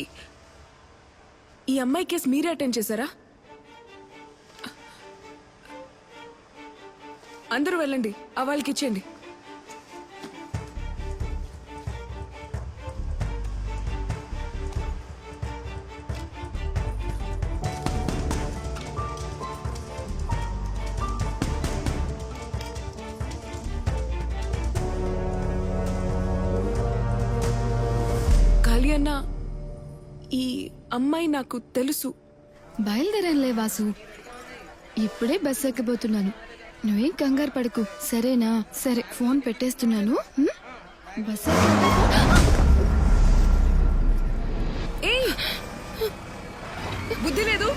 ఈ- ఈ అమ్మాయి కేసు మీరే అటెండ్ చేశారా? అందరూ వెళ్ళండి. ఆ వాళ్ళకి ఇచ్చేయండి. ఈ అమ్మాయి నాకు తెలుసు. బయలుదేరానులే వాసు. ఇప్పుడే బస్ ఎక్కబోతున్నాను నువ్వేం కంగారు పడకు. సరేనా? సరే ఫోన్ పెట్టేస్తున్నాను. ఉమ్? బస్ ఏయ్! బుద్ధి లేదు.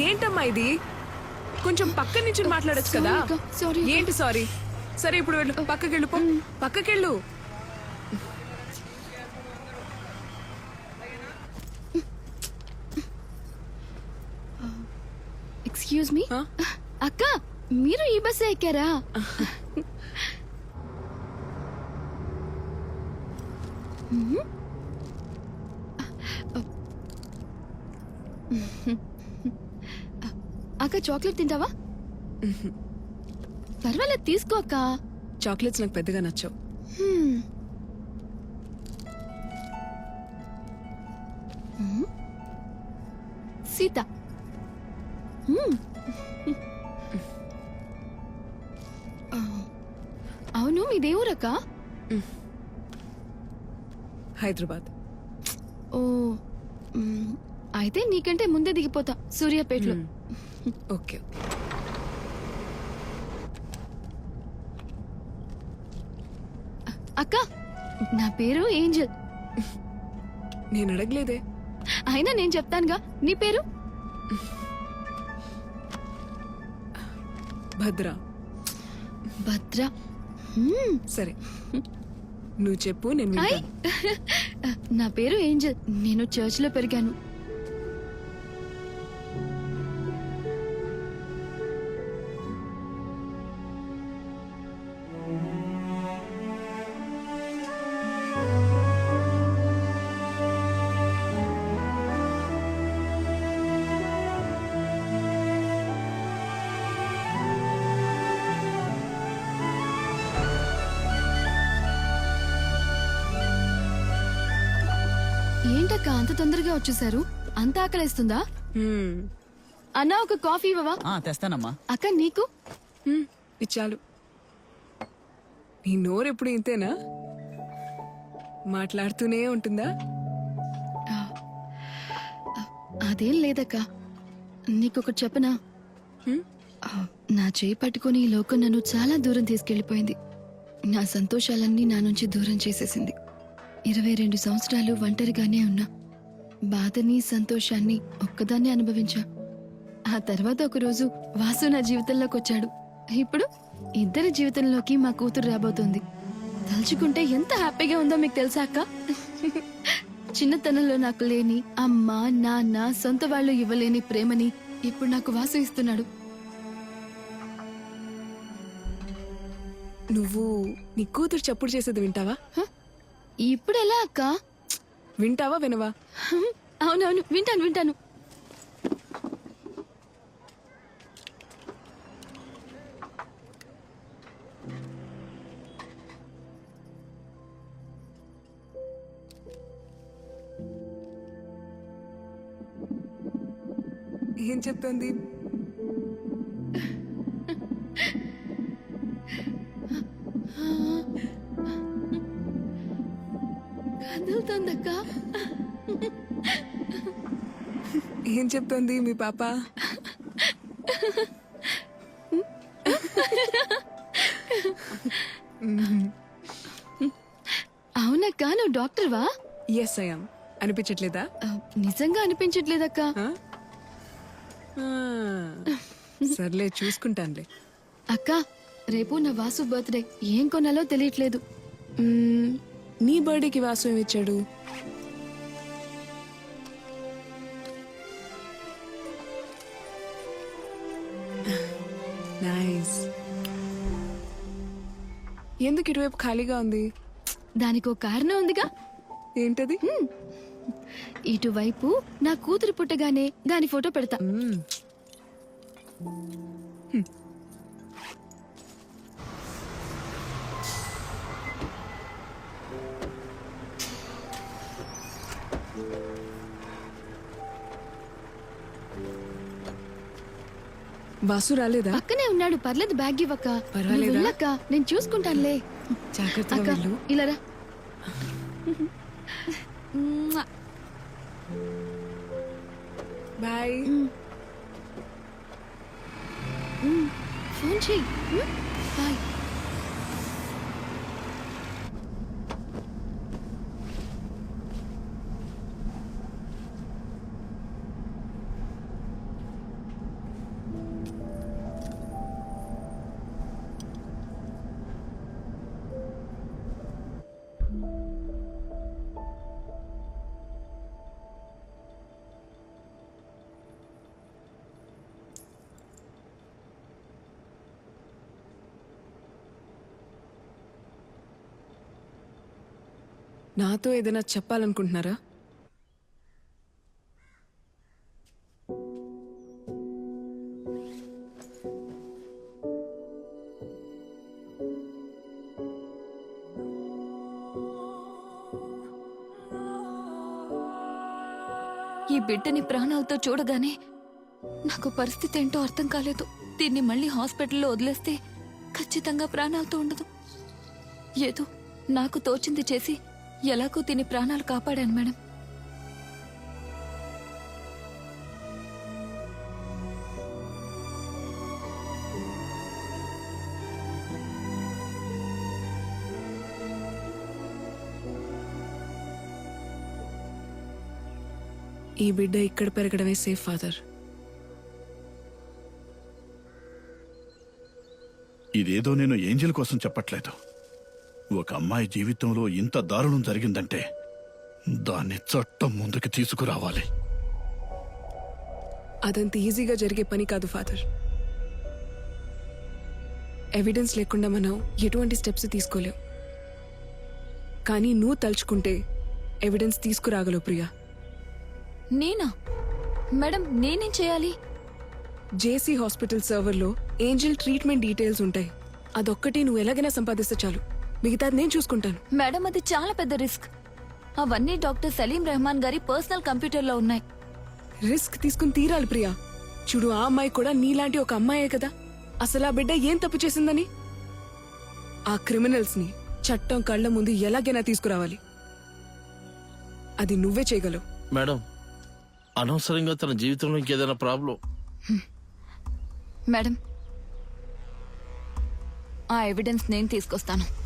ఏంటమ్మా ఇది? కొంచెం పక్క నుంచి మాట్లాడొచ్చు కదా. అక్క, అక్క. ఏంటి సారీ? సరే ఇప్పుడు వెళ్ళు. పక్కకెళ్ళు పో. పక్కకెళ్ళు. Excuse me? అక్క మీరు ఈ బస్ ఎక్కారా. అక్క చాక్లెట్ తింటావా పర్వాలేదు తీసుకో అక్క చాక్లెట్స్ నాకు పెద్దగా నచ్చవు. సీత. అవును మీ దేవురక్క? హైదరాబాద్. ఓ. అయితే నీకంటే ముందే దిగిపోతా సూర్యాపేటలో. ఓకే. అక్క నా పేరు ఏంజల్. నేను అడగలేదే. అయినా నేను చెప్తానుగా నీ పేరు? భద్ర. భద్ర? మ్మ్. సరే. నువ్వు చెప్పు నేను వింటాను. నా పేరు ఏంజల్. నేను చర్చ్లో పెరిగాను. ఏంటక్క అంత తొందరగా వచ్చేసారు అంత ఆకలేస్తుందా? హ్మ్. అన్నా ఒక కాఫీ ఇవ్వవా? ఆ తెస్తానమ్మా. అక్క నీకు? హ్మ్, ఇది చాలు నీ నోరు ఎప్పుడు ఇంతేనా? మాట్లాడుతూనే ఉంటుందా? అదేం లేదక్క. నీకొకటి చెప్పనా? హ్మ్? ఆ, నా చేయి పట్టుకొని ఈ లోకం నన్ను చాలా దూరం తీసుకెళ్ళిపోయింది నా సంతోషాలన్నీ నా నుంచి దూరం చేసేసింది. ఇరవై రెండు సంవత్సరాలు ఒంటరిగానే ఉన్నా. బాధని సంతోషాన్ని ఒక్కదాన్నే అనుభవించా. ఆ తర్వాత ఒకరోజు వాసు నా జీవితంలోకి వచ్చాడు. ఇప్పుడు ఇద్దరి జీవితంలోకి మా కూతురు రాబోతోంది. తలుచుకుంటే ఎంత హ్యాపీగా ఉందో మీకు తెలుసా అక్క? చిన్నతనంలో నాకు లేని అమ్మ నాన్న సొంత వాళ్ళు ఇవ్వలేని ప్రేమని ఇప్పుడు నాకు వాసు ఇస్తున్నాడు. నువ్వు నీ కూతురు చప్పుడు చేసేది వింటావా? హ? ఇప్పుడు ఎలా అక్క? వింటావా వినవా? అవునవును వింటాను వింటాను. ఏం చెప్తోంది? ఏం చెప్తోంది మీ పాప? అవునక్క నువ్వు డాక్టర్వా? Yes I'm అనిపించట్లేదా? నిజంగా అనిపించట్లేదక్క. సర్లే చూసుకుంటానులే. అక్క రేపు నా వాసు బర్త్డే. ఏం కొనాలో తెలియట్లేదు. నీ బర్త్డేకి వాసు ఏమి ఎందుకు ఇటువైపు ఖాళీగా ఉంది? దానికో కారణం ఉందిగా. ఏంటది? ఇటువైపు నా కూతురు పుట్టగానే దాని ఫోటో పెడతా. వాసు రాలేదా? పక్కనే ఉన్నాడు పర్లేదు బ్యాగ్ ఇవ్వక్క. పర్వాలేదా? వెళ్ళక్క నేను చూసుకుంటానులే. జాగ్రత్తగా వెళ్ళు. ఇలా రా. బాయ్. ఫోన్ చెయ్యి. బాయ్. నాతో ఏదైనా చెప్పాలనుకుంటున్నారా? ఈ బిడ్డని ప్రాణాలతో చూడగానే నాకు పరిస్థితి ఏంటో అర్థం కాలేదు. దీన్ని మళ్ళీ హాస్పిటల్లో వదిలేస్తే ఖచ్చితంగా ప్రాణాలతో ఉండదు. ఏదో నాకు తోచింది చేసి ఎలాగో దీని ప్రాణాలు కాపాడాను మేడం. ఈ బిడ్డ ఇక్కడ పెరగడమే సేఫ్ ఫాదర్ ఇదేదో నేను ఏంజల్ కోసం చెప్పట్లేదు. ఒక అమ్మాయి జీవితంలో ఇంత దారుణం జరిగిందంటే దాన్ని చట్టం ముందుకు తీసుకురావాలి. అదంత ఈజీగా జరిగే పని కాదు ఫాదర్. ఎవిడెన్స్ లేకుండా మనం ఎటువంటి స్టెప్స్ తీసుకోలేం. కానీ నువ్వు తలుచుకుంటే ఎవిడెన్స్ తీసుకురాగలవు ప్రియా. నేనా? మేడం నేనేం చేయాలి? జేసీ హాస్పిటల్ సర్వర్లో ఏంజల్ ట్రీట్మెంట్ డీటెయిల్స్ ఉంటాయి. అదొక్కటి నువ్వు ఎలాగైనా సంపాదిస్తే చాలు. మిగతాది నేను చూసుకుంటాను. మేడం అది చాలా పెద్ద రిస్క్. అవన్నీ డాక్టర్ సలీం రెహమాన్ గారి పర్సనల్ కంప్యూటర్లో ఉన్నాయి. రిస్క్ తీసుకుని తీరాలి ప్రియా. చూడు ఆ అమ్మాయి కూడా నీలాంటి ఒక అమ్మాయే కదా. అసలు ఆ బిడ్డ ఏం తప్పు చేసిందని? ఆ క్రిమినల్స్ని చట్టం కళ్ళ ముందు ఎలాగైనా తీసుకురావాలి. అది నువ్వే చేయగలవు. మేడం అనవసరంగా తన జీవితంలో ఇంకేదైనా ప్రాబ్లం? మేడం ఆ ఎవిడెన్స్ నేను తీసుకొస్తాను.